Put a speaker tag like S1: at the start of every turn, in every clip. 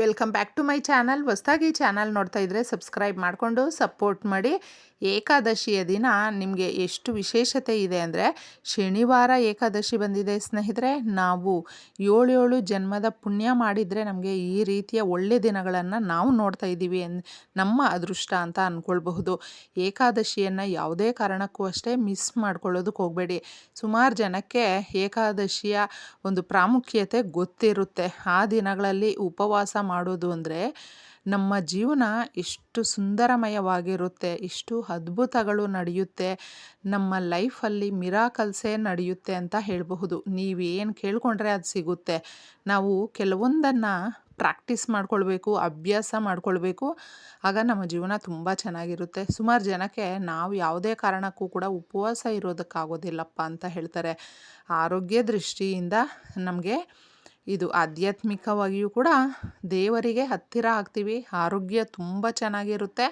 S1: Welcome back to my channel. ಹೊಸ್ದಾಗಿ channel ನೋಡ್ತಾ ಇದ್ದರೆ ಸಬ್ಸ್ಕ್ರೈಬ್ ಮಾಡಿಕೊಂಡು ಸಪೋರ್ಟ್ ಮಾಡಿ. ಏಕಾದಶಿಯ ದಿನ ನಿಮಗೆ ಎಷ್ಟು ವಿಶೇಷತೆ ಇದೆ ಅಂದರೆ ಶನಿವಾರ ಏಕಾದಶಿ ಬಂದಿದೆ ಸ್ನೇಹಿತರೆ. ನಾವು ಏಳು ಏಳು ಜನ್ಮದ ಪುಣ್ಯ ಮಾಡಿದರೆ ನಮಗೆ ಈ ರೀತಿಯ ಒಳ್ಳೆ ದಿನಗಳನ್ನು ನಾವು ನೋಡ್ತಾ ಇದ್ದೀವಿ ಅನ್ ನಮ್ಮ ಅದೃಷ್ಟ ಅಂತ ಅಂದ್ಕೊಳ್ಬಹುದು ಏಕಾದಶಿಯನ್ನು ಯಾವುದೇ ಕಾರಣಕ್ಕೂ ಅಷ್ಟೇ ಮಿಸ್ ಮಾಡ್ಕೊಳ್ಳೋದಕ್ಕೆ ಹೋಗಬೇಡಿ. ಸುಮಾರು ಜನಕ್ಕೆ ಏಕಾದಶಿಯ ಒಂದು ಪ್ರಾಮುಖ್ಯತೆ ಗೊತ್ತಿರುತ್ತೆ. ಆ ದಿನಗಳಲ್ಲಿ ಉಪವಾಸ ಮಾಡೋದು ಅಂದರೆ ನಮ್ಮ ಜೀವನ ಎಷ್ಟು ಸುಂದರಮಯವಾಗಿರುತ್ತೆ, ಎಷ್ಟು ಅದ್ಭುತಗಳು ನಡೆಯುತ್ತೆ, ನಮ್ಮ ಲೈಫಲ್ಲಿ ಮಿರಾಕಲ್ಸೇ ನಡೆಯುತ್ತೆ ಅಂತ ಹೇಳಬಹುದು. ನೀವೇನು ಕೇಳ್ಕೊಂಡ್ರೆ ಅದು ಸಿಗುತ್ತೆ. ನಾವು ಕೆಲವೊಂದನ್ನು ಪ್ರಾಕ್ಟೀಸ್ ಮಾಡ್ಕೊಳ್ಬೇಕು, ಅಭ್ಯಾಸ ಮಾಡ್ಕೊಳ್ಬೇಕು, ಆಗ ನಮ್ಮ ಜೀವನ ತುಂಬ ಚೆನ್ನಾಗಿರುತ್ತೆ. ಸುಮಾರು ಜನಕ್ಕೆ ನಾವು ಯಾವುದೇ ಕಾರಣಕ್ಕೂ ಕೂಡ ಉಪವಾಸ ಇರೋದಕ್ಕಾಗೋದಿಲ್ಲಪ್ಪ ಅಂತ ಹೇಳ್ತಾರೆ. ಆರೋಗ್ಯ ದೃಷ್ಟಿಯಿಂದ ನಮಗೆ ಇದು ಆಧ್ಯಾತ್ಮಿಕವಾಗಿಯೂ ಕೂಡ ದೇವರಿಗೆ ಹತ್ತಿರ ಆಗ್ತೀವಿ. ಆರೋಗ್ಯ ತುಂಬ ಚೆನ್ನಾಗಿರುತ್ತೆ.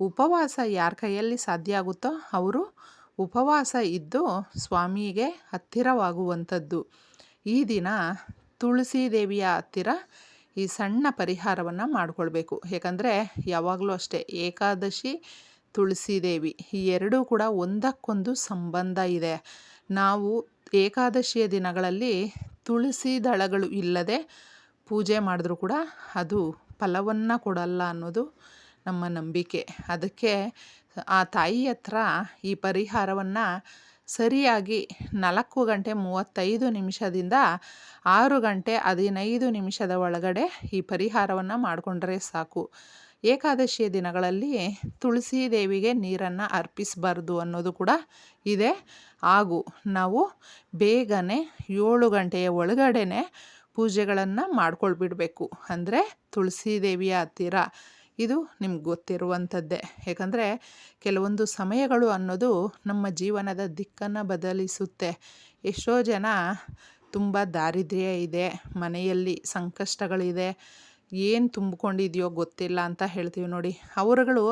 S1: ಉಪವಾಸ ಯಾರ ಕೈಯಲ್ಲಿ ಸಾಧ್ಯ ಆಗುತ್ತೋ ಅವರು ಉಪವಾಸ ಇದ್ದು ಸ್ವಾಮಿಗೆ ಹತ್ತಿರವಾಗುವಂಥದ್ದು. ಈ ದಿನ ತುಳಸಿ ದೇವಿಯ ಹತ್ತಿರ ಈ ಸಣ್ಣ ಪರಿಹಾರವನ್ನು ಮಾಡಿಕೊಳ್ಬೇಕು. ಯಾಕಂದರೆ ಯಾವಾಗಲೂ ಅಷ್ಟೇ ಏಕಾದಶಿ, ತುಳಸಿ ದೇವಿ ಈ ಎರಡೂ ಕೂಡ ಒಂದಕ್ಕೊಂದು ಸಂಬಂಧ ಇದೆ. ನಾವು ಏಕಾದಶಿಯ ದಿನಗಳಲ್ಲಿ ತುಳಸಿ ದಳಗಳು ಇಲ್ಲದೆ ಪೂಜೆ ಮಾಡಿದ್ರೂ ಕೂಡ ಅದು ಫಲವನ್ನು ಕೊಡಲ್ಲ ಅನ್ನೋದು ನಮ್ಮ ನಂಬಿಕೆ. ಅದಕ್ಕೆ ಆ ತಾಯಿ ಹತ್ರ ಈ ಪರಿಹಾರವನ್ನು ಸರಿಯಾಗಿ ನಾಲ್ಕು ಗಂಟೆ ಮೂವತ್ತೈದು ನಿಮಿಷದಿಂದ ಆರು ಗಂಟೆ ಹದಿನೈದು ನಿಮಿಷದ ಒಳಗಡೆ ಈ ಪರಿಹಾರವನ್ನು ಮಾಡಿಕೊಂಡ್ರೆ ಸಾಕು. ಏಕಾದಶಿಯ ದಿನಗಳಲ್ಲಿ ತುಳಸಿ ದೇವಿಗೆ ನೀರನ್ನು ಅರ್ಪಿಸಬಾರ್ದು ಅನ್ನೋದು ಕೂಡ ಇದೆ. ಹಾಗೂ ನಾವು ಬೇಗನೆ ಏಳು ಗಂಟೆಯ ಒಳಗಡೆನೆ ಪೂಜೆಗಳನ್ನು ಮಾಡ್ಕೊಳ್ಬಿಡಬೇಕು. ಅಂದರೆ ತುಳಸಿ ದೇವಿಯ ಹತ್ತಿರ. ಇದು ನಿಮ್ಗೆ ಗೊತ್ತಿರುವಂಥದ್ದೇ. ಯಾಕಂದರೆ ಕೆಲವೊಂದು ಸಮಯಗಳು ಅನ್ನೋದು ನಮ್ಮ ಜೀವನದ ದಿಕ್ಕನ್ನು ಬದಲಿಸುತ್ತೆ. ಎಷ್ಟೋ ಜನ ತುಂಬ ದಾರಿದ್ರ್ಯ ಇದೆ. ಮನೆಯಲ್ಲಿ ಸಂಕಷ್ಟಗಳಿದೆ. ಏನು ತುಂಬಿಕೊಂಡಿದೆಯೋ ಗೊತ್ತಿಲ್ಲ ಅಂತ ಹೇಳ್ತೀವಿ ನೋಡಿ. ಅವರುಗಳು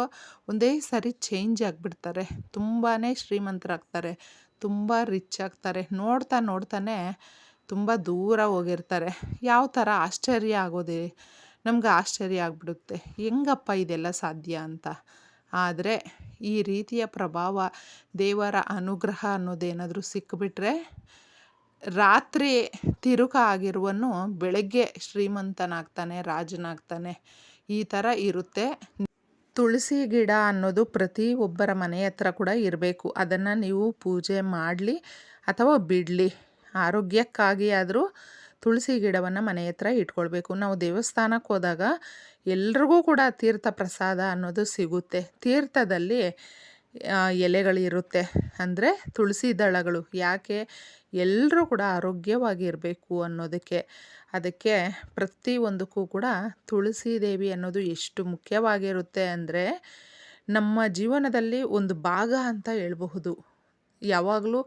S1: ಒಂದೇ ಸಾರಿ ಚೇಂಜ್ ಆಗಿಬಿಡ್ತಾರೆ. ತುಂಬಾ ಶ್ರೀಮಂತರಾಗ್ತಾರೆ. ತುಂಬ ರಿಚ್ ಆಗ್ತಾರೆ. ನೋಡ್ತಾ ನೋಡ್ತಾನೆ ತುಂಬ ದೂರ ಹೋಗಿರ್ತಾರೆ. ಯಾವ ಥರ ಆಶ್ಚರ್ಯ ಆಗೋದೇ? ನಮ್ಗೆ ಆಶ್ಚರ್ಯ ಆಗಿಬಿಡುತ್ತೆ. ಹೆಂಗಪ್ಪ ಇದೆಲ್ಲ ಸಾಧ್ಯ ಅಂತ. ಆದರೆ ಈ ರೀತಿಯ ಪ್ರಭಾವ ದೇವರ ಅನುಗ್ರಹ ಅನ್ನೋದೇನಾದರೂ ಸಿಕ್ಕಿಬಿಟ್ರೆ ರಾತ್ರಿ ತಿರುಕ ಆಗಿರುವನು ಬೆಳಗ್ಗೆ ಶ್ರೀಮಂತನಾಗ್ತಾನೆ, ರಾಜನಾಗ್ತಾನೆ. ಈ ಥರ ಇರುತ್ತೆ. ತುಳಸಿ ಗಿಡ ಅನ್ನೋದು ಪ್ರತಿ ಒಬ್ಬರ ಮನೆ ಹತ್ರ ಕೂಡ ಇರಬೇಕು. ಅದನ್ನು ನೀವು ಪೂಜೆ ಮಾಡಲಿ ಅಥವಾ ಬಿಡಲಿ. ಆರೋಗ್ಯಕ್ಕಾಗಿ ಆದರೂ ತುಳಸಿ ಗಿಡವನ್ನು ಮನೆ ಹತ್ರ ಇಟ್ಕೊಳ್ಬೇಕು. ನಾವು ದೇವಸ್ಥಾನಕ್ಕೆ ಹೋದಾಗ ಎಲ್ರಿಗೂ ಕೂಡ ತೀರ್ಥ ಪ್ರಸಾದ ಅನ್ನೋದು ಸಿಗುತ್ತೆ. ತೀರ್ಥದಲ್ಲಿ ಎಲೆಗಳಿರುತ್ತೆ. ಅಂದರೆ ತುಳಸಿ ದಳಗಳು. ಯಾಕೆ? ಎಲ್ಲರೂ ಕೂಡ ಆರೋಗ್ಯವಾಗಿರಬೇಕು ಅನ್ನೋದಕ್ಕೆ. ಅದಕ್ಕೆ ಪ್ರತಿಯೊಂದಕ್ಕೂ ಕೂಡ ತುಳಸಿ ದೇವಿ ಅನ್ನೋದು ಎಷ್ಟು ಮುಖ್ಯವಾಗಿರುತ್ತೆ ಅಂದರೆ ನಮ್ಮ ಜೀವನದಲ್ಲಿ ಒಂದು ಭಾಗ ಅಂತ ಹೇಳಬಹುದು. ಯಾವಾಗಲೂ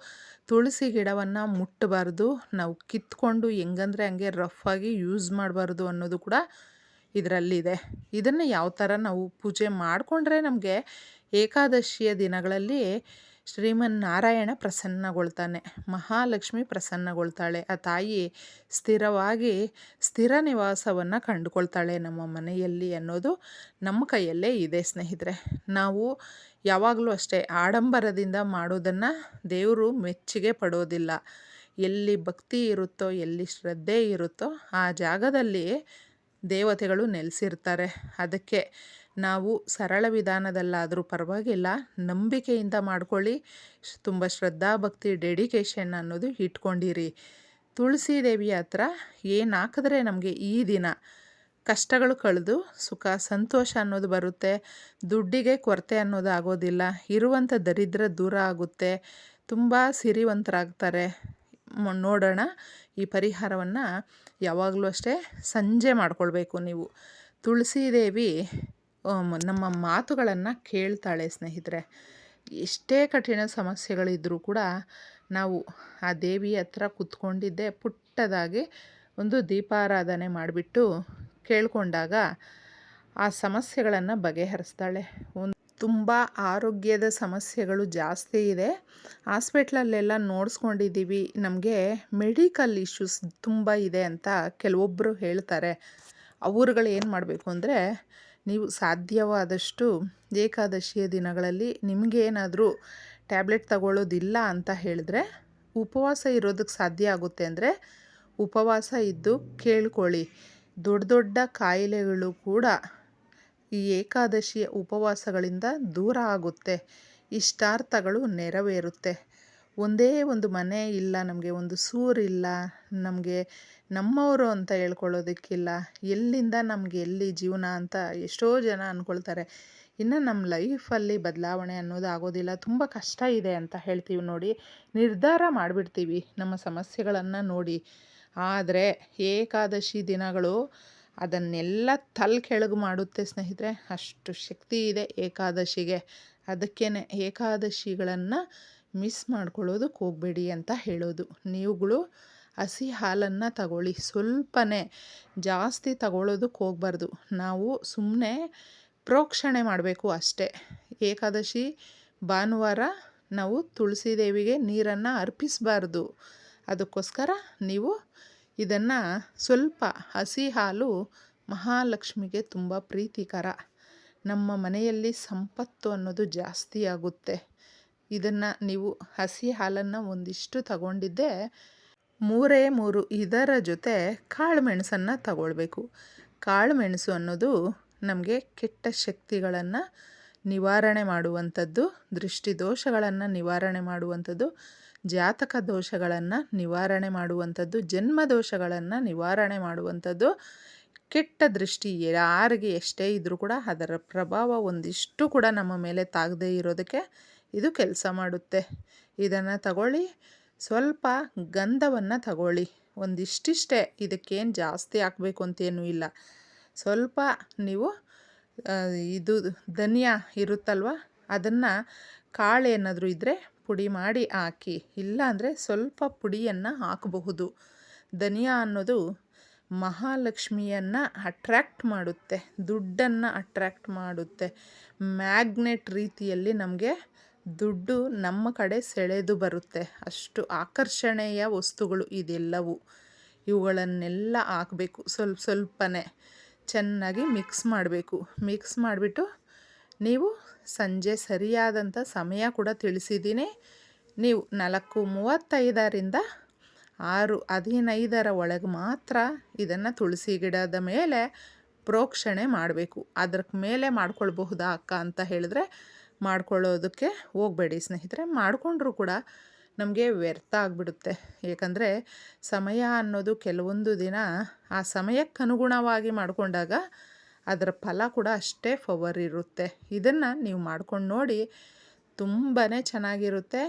S1: ತುಳಸಿ ಗಿಡವನ್ನು ಮುಟ್ಟಬಾರ್ದು. ನಾವು ಕಿತ್ಕೊಂಡು ಹೆಂಗಂದ್ರೆ ಹಂಗೆ ರಫಾಗಿ ಯೂಸ್ ಮಾಡಬಾರ್ದು ಅನ್ನೋದು ಕೂಡ ಇದರಲ್ಲಿದೆ. ಇದನ್ನು ಯಾವ ಥರ ನಾವು ಪೂಜೆ ಮಾಡಿಕೊಂಡ್ರೆ ನಮಗೆ ಏಕಾದಶಿಯ ದಿನಗಳಲ್ಲಿ ಶ್ರೀಮನ್ನಾರಾಯಣ ಪ್ರಸನ್ನಗೊಳ್ತಾನೆ, ಮಹಾಲಕ್ಷ್ಮಿ ಪ್ರಸನ್ನಗೊಳ್ತಾಳೆ. ಆ ತಾಯಿ ಸ್ಥಿರವಾಗಿ ಸ್ಥಿರ ನಿವಾಸವನ್ನು ಕಂಡುಕೊಳ್ತಾಳೆ ನಮ್ಮ ಮನೆಯಲ್ಲಿ ಅನ್ನೋದು ನಮ್ಮ ಕೈಯಲ್ಲೇ ಇದೆ ಸ್ನೇಹಿತರೆ. ನಾವು ಯಾವಾಗಲೂ ಅಷ್ಟೇ ಆಡಂಬರದಿಂದ ಮಾಡೋದನ್ನು ದೇವರು ಮೆಚ್ಚುಗೆ ಪಡೋದಿಲ್ಲ. ಎಲ್ಲಿ ಭಕ್ತಿ ಇರುತ್ತೋ, ಎಲ್ಲಿ ಶ್ರದ್ಧೆ ಇರುತ್ತೋ ಆ ಜಾಗದಲ್ಲಿ ದೇವತೆಗಳು ನೆಲೆಸಿರ್ತಾರೆ. ಅದಕ್ಕೆ ನಾವು ಸರಳ ವಿಧಾನದಲ್ಲಾದರೂ ಪರವಾಗಿಲ್ಲ, ನಂಬಿಕೆಯಿಂದ ಮಾಡ್ಕೊಳ್ಳಿ. ತುಂಬ ಶ್ರದ್ಧಾ, ಭಕ್ತಿ ಡೆಡಿಕೇಶನ್ ಅನ್ನೋದು ಇಟ್ಕೊಂಡಿರಿ. ತುಳಸಿ ದೇವಿ ಹತ್ರ ಏನು ಹಾಕಿದ್ರೆ ನಮಗೆ ಈ ದಿನ ಕಷ್ಟಗಳು ಕಳೆದು ಸುಖ, ಸಂತೋಷ ಅನ್ನೋದು ಬರುತ್ತೆ. ದುಡ್ಡಿಗೆ ಕೊರತೆ ಅನ್ನೋದು ಆಗೋದಿಲ್ಲ. ಇರುವಂಥ ದರಿದ್ರ ದೂರ ಆಗುತ್ತೆ. ತುಂಬ ಸಿರಿವಂತರಾಗ್ತಾರೆ. ನೋಡೋಣ. ಈ ಪರಿಹಾರವನ್ನು ಯಾವಾಗಲೂ ಅಷ್ಟೇ ಸಂಜೆ ಮಾಡಿಕೊಳ್ಬೇಕು ನೀವು. ತುಳಸಿ ದೇವಿ ನಮ್ಮ ಮಾತುಗಳನ್ನು ಕೇಳ್ತಾಳೆ ಸ್ನೇಹಿತರೆ. ಎಷ್ಟೇ ಕಠಿಣ ಸಮಸ್ಯೆಗಳಿದ್ದರೂ ಕೂಡ ನಾವು ಆ ದೇವಿ ಹತ್ರ ಕುತ್ಕೊಂಡಿದ್ದೆ ಪುಟ್ಟದಾಗಿ ಒಂದು ದೀಪಾರಾಧನೆ ಮಾಡಿಬಿಟ್ಟು ಕೇಳಿಕೊಂಡಾಗ ಆ ಸಮಸ್ಯೆಗಳನ್ನು ಬಗೆಹರಿಸ್ತಾಳೆ. ಒಂದು ತುಂಬ ಆರೋಗ್ಯದ ಸಮಸ್ಯೆಗಳು ಜಾಸ್ತಿ ಇದೆ. ಹಾಸ್ಪಿಟ್ಲಲ್ಲೆಲ್ಲ ನೋಡಿಸ್ಕೊಂಡಿದ್ದೀವಿ. ನಮಗೆ ಮೆಡಿಕಲ್ ಇಶ್ಯೂಸ್ ತುಂಬ ಇದೆ ಅಂತ ಕೆಲವೊಬ್ಬರು ಹೇಳ್ತಾರೆ. ಅವರುಗಳು ಏನು ಮಾಡಬೇಕು ಅಂದರೆ ನೀವು ಸಾಧ್ಯವಾದಷ್ಟು ಏಕಾದಶಿಯ ದಿನಗಳಲ್ಲಿ ನಿಮಗೇನಾದರೂ ಟ್ಯಾಬ್ಲೆಟ್ ತಗೊಳ್ಳೋದಿಲ್ಲ ಅಂತ ಹೇಳಿದ್ರೆ ಉಪವಾಸ ಇರೋದಕ್ಕೆ ಸಾಧ್ಯ ಆಗುತ್ತೆ ಅಂದರೆ ಉಪವಾಸ ಇದ್ದು ಕೇಳ್ಕೊಳ್ಳಿ. ದೊಡ್ಡ ದೊಡ್ಡ ಕಾಯಿಲೆಗಳು ಕೂಡ ಈ ಏಕಾದಶಿಯ ಉಪವಾಸಗಳಿಂದ ದೂರ ಆಗುತ್ತೆ. ಇಷ್ಟಾರ್ಥಗಳು ನೆರವೇರುತ್ತೆ. ಒಂದೇ ಒಂದು ಮನೆ ಇಲ್ಲ, ನಮಗೆ ಒಂದು ಸೂರಿಲ್ಲ ನಮಗೆ ನಮ್ಮವರು ಅಂತ ಹೇಳ್ಕೊಳ್ಳೋದಕ್ಕಿಲ್ಲ. ಎಲ್ಲಿಂದ ನಮಗೆ ಎಲ್ಲಿ ಜೀವನ ಅಂತ ಎಷ್ಟೋ ಜನ ಅಂದ್ಕೊಳ್ತಾರೆ ಇನ್ನು ನಮ್ಮ ಲೈಫಲ್ಲಿ ಬದಲಾವಣೆ ಅನ್ನೋದು ಆಗೋದಿಲ್ಲ. ತುಂಬ ಕಷ್ಟ ಇದೆ ಅಂತ ಹೇಳ್ತೀವಿ ನೋಡಿ. ನಿರ್ಧಾರ ಮಾಡಿಬಿಡ್ತೀವಿ ನಮ್ಮ ಸಮಸ್ಯೆಗಳನ್ನು ನೋಡಿ. ಆದರೆ ಏಕಾದಶಿ ದಿನಗಳು ಅದನ್ನೆಲ್ಲ ತಲೆ ಕೆಳಗೆ ಮಾಡುತ್ತೆ ಸ್ನೇಹಿತರೆ. ಅಷ್ಟು ಶಕ್ತಿ ಇದೆ ಏಕಾದಶಿಗೆ. ಅದಕ್ಕೇ ಏಕಾದಶಿಗಳನ್ನು ಮಿಸ್ ಮಾಡ್ಕೊಳ್ಳೋದಕ್ಕೆ ಹೋಗಬೇಡಿ ಅಂತ ಹೇಳೋದು. ನೀವುಗಳು ಹಸಿ ಹಾಲನ್ನು ತಗೊಳ್ಳಿ. ಸ್ವಲ್ಪನೇ ಜಾಸ್ತಿ ತಗೊಳ್ಳೋದಕ್ಕೆ ಹೋಗಬಾರ್ದು. ನಾವು ಸುಮ್ಮನೆ ಪ್ರೋಕ್ಷಣೆ ಮಾಡಬೇಕು ಅಷ್ಟೇ. ಏಕಾದಶಿ ಭಾನುವಾರ ನಾವು ತುಳಸಿ ದೇವಿಗೆ ನೀರನ್ನು ಅರ್ಪಿಸಬಾರ್ದು. ಅದಕ್ಕೋಸ್ಕರ ನೀವು ಇದನ್ನು ಸ್ವಲ್ಪ ಹಸಿ ಹಾಲು ಮಹಾಲಕ್ಷ್ಮಿಗೆ ತುಂಬ ಪ್ರೀತಿಕರ. ನಮ್ಮ ಮನೆಯಲ್ಲಿ ಸಂಪತ್ತು ಅನ್ನೋದು ಜಾಸ್ತಿ ಆಗುತ್ತೆ. ಇದನ್ನು ನೀವು ಹಸಿ ಹಾಲನ್ನು ಒಂದಿಷ್ಟು ತಗೊಂಡಿದ್ದೆ ಮೂರೇ ಮೂರು ಇದರ ಜೊತೆ ಕಾಳು ಮೆಣಸನ್ನು ತಗೊಳ್ಬೇಕು. ಕಾಳು ಮೆಣಸು ಅನ್ನೋದು ನಮಗೆ ಕೆಟ್ಟ ಶಕ್ತಿಗಳನ್ನು ನಿವಾರಣೆ ಮಾಡುವಂಥದ್ದು, ದೃಷ್ಟಿ ದೋಷಗಳನ್ನು ನಿವಾರಣೆ ಮಾಡುವಂಥದ್ದು, ಜಾತಕ ದೋಷಗಳನ್ನು ನಿವಾರಣೆ ಮಾಡುವಂಥದ್ದು, ಜನ್ಮ ದೋಷಗಳನ್ನು ನಿವಾರಣೆ ಮಾಡುವಂಥದ್ದು. ಕೆಟ್ಟ ದೃಷ್ಟಿ ಯಾರಿಗೆ ಎಷ್ಟೇ ಇದ್ದರೂ ಕೂಡ ಅದರ ಪ್ರಭಾವ ಒಂದಿಷ್ಟು ಕೂಡ ನಮ್ಮ ಮೇಲೆ ತಾಗದೇ ಇರೋದಕ್ಕೆ ಇದು ಕೆಲಸ ಮಾಡುತ್ತೆ. ಇದನ್ನು ತಗೊಳ್ಳಿ. ಸ್ವಲ್ಪ ಗಂಧವನ್ನು ತಗೊಳ್ಳಿ. ಒಂದಿಷ್ಟಿಷ್ಟೇ. ಇದಕ್ಕೇನು ಜಾಸ್ತಿ ಹಾಕಬೇಕು ಅಂತೇನೂ ಇಲ್ಲ. ಸ್ವಲ್ಪ ನೀವು ಇದು ಧನಿಯಾ ಇರುತ್ತಲ್ವ? ಅದನ್ನು ಕಾಳು ಏನಾದರೂ ಇದ್ದರೆ ಪುಡಿ ಮಾಡಿ ಹಾಕಿ. ಇಲ್ಲಾಂದರೆ ಸ್ವಲ್ಪ ಪುಡಿಯನ್ನು ಹಾಕಬಹುದು. ಧನಿಯಾ ಅನ್ನೋದು ಮಹಾಲಕ್ಷ್ಮಿಯನ್ನು ಅಟ್ರ್ಯಾಕ್ಟ್ ಮಾಡುತ್ತೆ. ದುಡ್ಡನ್ನು ಅಟ್ರ್ಯಾಕ್ಟ್ ಮಾಡುತ್ತೆ. ಮ್ಯಾಗ್ನೆಟ್ ರೀತಿಯಲ್ಲಿ ನಮಗೆ ದುಡ್ಡು ನಮ್ಮ ಕಡೆ ಸೆಳೆದು ಬರುತ್ತೆ. ಅಷ್ಟು ಆಕರ್ಷಣೆಯ ವಸ್ತುಗಳು ಇದೆಲ್ಲವೂ. ಇವುಗಳನ್ನೆಲ್ಲ ಹಾಕಬೇಕು. ಸ್ವಲ್ಪ ಸ್ವಲ್ಪನೇ ಚೆನ್ನಾಗಿ ಮಿಕ್ಸ್ ಮಾಡಬೇಕು. ಮಿಕ್ಸ್ ಮಾಡಿಬಿಟ್ಟು ನೀವು ಸಂಜೆ ಸರಿಯಾದಂಥ ಸಮಯ ಕೂಡ ತಿಳಿಸಿದ್ದೀನಿ. ನೀವು ನಾಲ್ಕು ಮೂವತ್ತೈದರಿಂದ ಆರು ಹದಿನೈದರ ಒಳಗೆ ಮಾತ್ರ ಇದನ್ನು ತುಳಸಿ ಗಿಡದ ಮೇಲೆ ಪ್ರೋಕ್ಷಣೆ ಮಾಡಬೇಕು. ಅದ್ರ ಮೇಲೆ ಮಾಡ್ಕೊಳ್ಬಹುದಾ ಅಕ್ಕ ಅಂತ ಹೇಳಿದ್ರೆ ಮಾಡ್ಕೊಳ್ಳೋದಕ್ಕೆ ಹೋಗಬೇಡಿ ಸ್ನೇಹಿತರೆ. ಮಾಡಿಕೊಂಡ್ರೂ ಕೂಡ ನಮಗೆ ವ್ಯರ್ಥ ಆಗಿಬಿಡುತ್ತೆ. ಏಕೆಂದರೆ ಸಮಯ ಅನ್ನೋದು ಕೆಲವೊಂದು ದಿನ ಆ ಸಮಯಕ್ಕೆ ಅನುಗುಣವಾಗಿ ಮಾಡಿಕೊಂಡಾಗ ಅದರ ಫಲ ಕೂಡ ಅಷ್ಟೇ ಫವರ್ ಇರುತ್ತೆ. ಇದನ್ನು ನೀವು ಮಾಡ್ಕೊಂಡು ನೋಡಿ ತುಂಬಾ ಚೆನ್ನಾಗಿರುತ್ತೆ.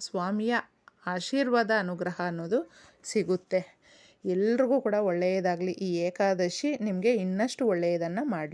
S1: ಸ್ವಾಮಿಯ ಆಶೀರ್ವಾದ, ಅನುಗ್ರಹ ಅನ್ನೋದು ಸಿಗುತ್ತೆ. ಎಲ್ರಿಗೂ ಕೂಡ ಒಳ್ಳೆಯದಾಗಲಿ. ಈ ಏಕಾದಶಿ ನಿಮಗೆ ಇನ್ನಷ್ಟು ಒಳ್ಳೆಯದನ್ನು ಮಾಡಲಿ.